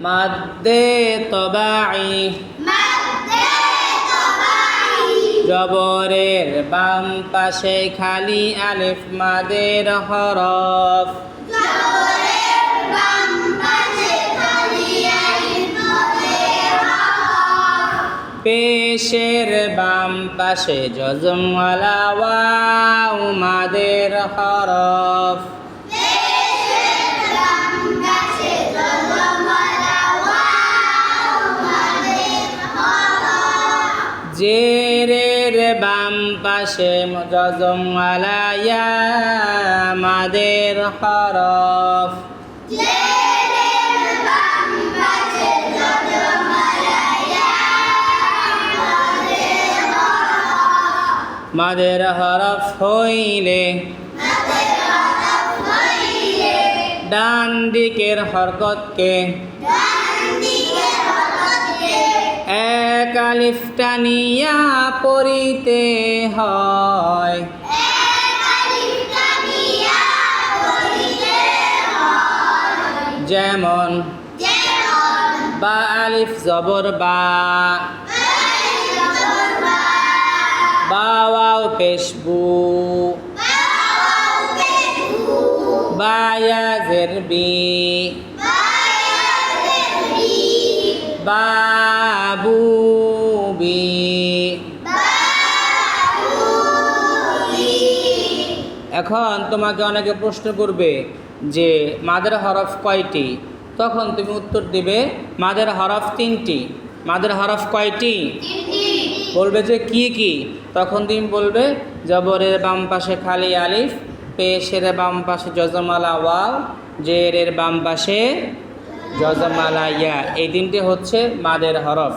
মাদ্দে তবাই জবরের বাম পাশে খালি আলিফ, মাদের হরফ। পেশের বাম পাশে যজমওয়ালা ওয়াও, মাদের হরফ। জেরের বাম পাশে যজমওয়ালা ইয়া মাদের হরফ। মাদের হরফ হইলে ডান দিকের হরকতকে এক আলিফ টানিয়া পড়িতে হয়। যেমন বা আলিফ জবর বা। বাওয়াও পেশবু বায়াজের বি। বাবু এখন তোমাকে অনেকে প্রশ্ন করবে যে মাদের হরফ কয়টি? তখন তুমি উত্তর দিবে মাদের হরফ তিনটি। মাদের হরফ কয়টি? বলবে যে কি কি? তখন তুমি বলবে জবরের বাম পাশে খালি আলিফ পেশের বাম পাশে যজমালা ওয়াও জেরের বাম পাশে যজমালা ইয়া। এই তিনটে হচ্ছে মাদের হরফ।